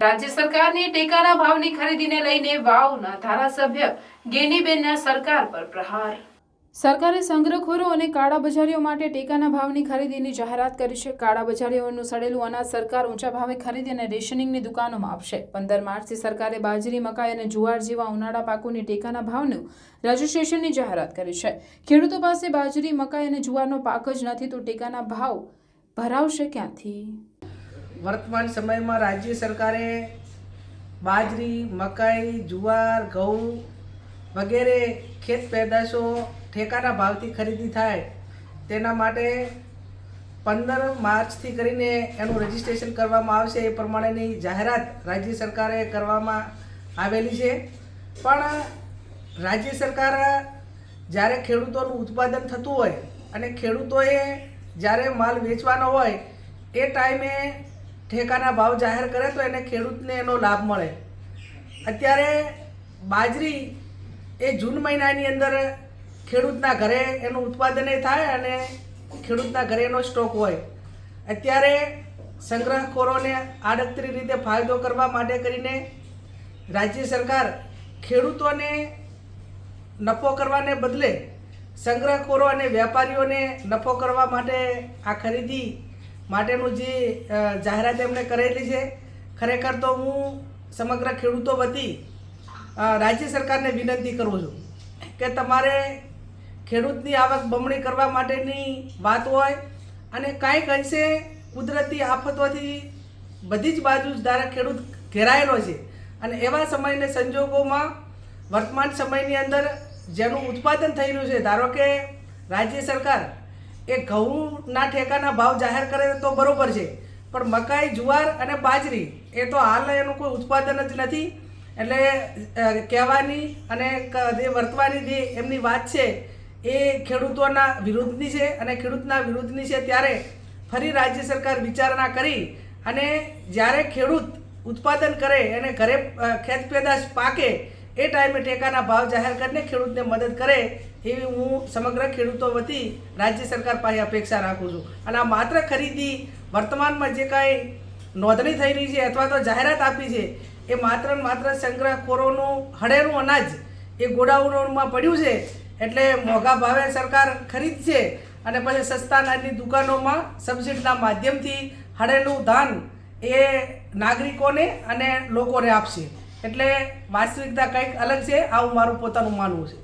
રાજ્ય સરકારની ટેકાના ભાવની ખરીદીને લઈને વાવના ધારાસભ્ય ગેનીબેનના સરકાર પર પ્રહાર. સરકારે સંગ્રહખોરો અને કાળા બજારીઓ માટે ટેકાના ભાવની ખરીદીની જાહેરાત કરી છે. કાળા બજારીઓનું સડેલું અનાજ સરકાર ઊંચા ભાવે ખરીદી અને રેશનિંગની દુકાનોમાં આપશે. પંદર માર્ચથી સરકારે બાજરી, મકાઈ અને જુવાર જેવા ઉનાળા પાકોની ટેકાના ભાવનું રજીસ્ટ્રેશનની જાહેરાત કરી છે. ખેડૂતો પાસે બાજરી, મકાઈ અને જુવારનો પાક જ નથી તો ટેકાના ભાવ ભરાવશે ક્યાંથી? વર્તમાન સમયમાં રાજ્ય સરકારે બાજરી, મકાઈ, જુવાર, ઘઉં વગેરે ખેત પેદાશો ઠેકાના ભાવથી ખરીદી થાય. તેના માટે પંદર માર્ચથી કરીને એનું રજીસ્ટ્રેશન કરવામાં આવશે. એ પ્રમાણેની જાહેરાત રાજ્ય સરકારે કરવામાં આવેલી છે. પણ રાજ્ય સરકાર જ્યારે ખેડૂતોનું ઉત્પાદન થતું હોય અને ખેડૂતોએ જ્યારે માલ વેચવાનો હોય, એ ટાઈમે ઠેકાના ભાવ જાહેર કરે તો એને ખેડૂતને એનો લાભ મળે. અત્યારે બાજરી એ જૂન મહિનાની અંદર ખેડૂતના ઘરે એનું ઉત્પાદન થાય અને ખેડૂતના ઘરે એનો સ્ટોક હોય. અત્યારે સંગ્રહખોરોને આડકતરી રીતે ફાયદો કરવા માટે કરીને રાજ્ય સરકાર ખેડૂતોને નફો કરવાને બદલે સંગ્રહખોરો અને વેપારીઓને નફો કરવા માટે આ ખરીદી માટેનું જે જાહેરાત એમણે કરેલી છે, ખરેખર તો હું સમગ્ર ખેડૂતો વતી રાજ્ય સરકારને વિનંતી કરું છું કે તમારે ખેડૂતની આવક બમણી કરવા માટેની વાત હોય અને કાંઈક અંશે કુદરતી આફતોથી બધી જ બાજુ ધારા ખેડૂત ઘેરાયેલો છે. અને એવા સમયને સંજોગોમાં વર્તમાન સમયની અંદર જેનું ઉત્પાદન થઈ રહ્યું છે, ધારો કે રાજ્ય સરકાર એ ઘઉંના ઠેકાના ભાવ જાહેર કરે તો બરોબર છે. પણ મકાઈ, જુવાર અને બાજરી એ તો હાલ એનું કોઈ ઉત્પાદન જ નથી. એટલે કહેવાની અને જે વર્તવાની જે એમની વાત છે, એ ખેડૂતોના વિરુદ્ધની છે અને ખેડૂતના વિરુદ્ધની છે ત્યારે ફરી રાજ્ય સરકાર વિચારણા કરી અને જ્યારે ખેડૂત ઉત્પાદન કરે અને ઘરે ખેત પેદાશ પાકે એ ટાઈમે ટેકાના ભાવ જાહેર કરીને ખેડૂતને મદદ કરે એવી હું સમગ્ર ખેડૂતો વતી રાજ્ય સરકાર પાસે અપેક્ષા રાખું છું. અને આ માત્ર ખરીદી વર્તમાનમાં જે કાંઈ નોંધણી થઈ રહી છે અથવા તો જાહેરાત આપી છે, એ માત્ર માત્ર સંગ્રહખોરોનું હળેરું અનાજ એ ગોડાઉનોમાં પડ્યું છે એટલે મોંઘા ભાવે સરકાર ખરીદશે અને પછી સસ્તા અનાજની દુકાનોમાં સબસિડીના માધ્યમથી હળેલું ધાન એ નાગરિકોને અને લોકોને આપશે. એટલે વાસ્તવિકતા કંઈક અલગ છે આવું મારું પોતાનું માનવું છે.